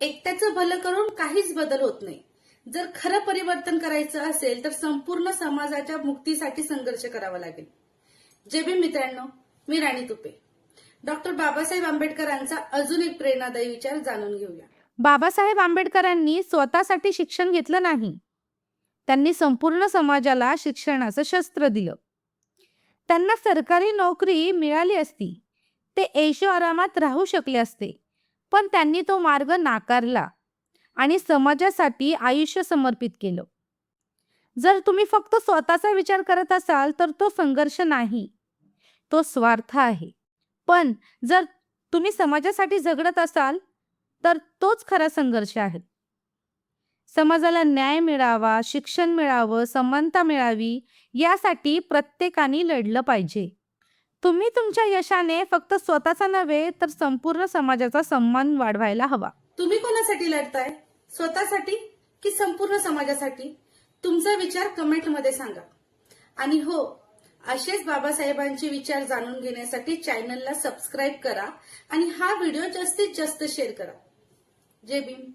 एकट्याचं भलं करून काहीच बदल होत नाही. जर खरं परिवर्तन करायचं असेल तर संपूर्ण समाजाच्या मुक्तीसाठी संघर्ष करावा लागेल. जे बी मित्रांनो मी राणी तुपे. डॉक्टर बाबासाहेब आंबेडकरांचा अजून एक प्रेरणादायी विचार जाणून घेऊया. बाबासाहेब आंबेडकरांनी स्वतःसाठी शिक्षण घेतलं नाही. त्यांनी संपूर्ण समाजाला शिक्षणाचं शस्त्र दिलं. त्यांना सरकारी नोकरी मिळाली असती ते ऐशो आरामात राहू शकले असते. पण त्यांनी तो मार्ग नाकारला आणि समाजासाठी आयुष्य समर्पित केलं. जर तुम्ही फक्त स्वतःचा विचार करत असाल तर तो संघर्ष नाही. तो स्वार्थ आहे. पण जर तुम्ही समाजासाठी झगडत असाल तर तोच खरा संघर्ष आहे. समाजाला न्याय मिळावा शिक्षण मिळावं समानता मिळावी यासाठी प्रत्येकाने लढलं पाहिजे. तुम्ही तुमच्या यशाने फक्त स्वतःचा नव्हे तर संपूर्ण समाजाचा सन्मान वाढवायला हवा. तुम्ही कोणासाठी लढताय? स्वतःसाठी की संपूर्ण समाजासाठी? तुमचा विचार कमेंटमध्ये सांगा. आणि हो असेच बाबासाहेबांचे विचार जाणून घेण्यासाठी चॅनलला सबस्क्राईब करा आणि हा व्हिडिओ जास्तीत जास्त शेअर करा. जय भीम.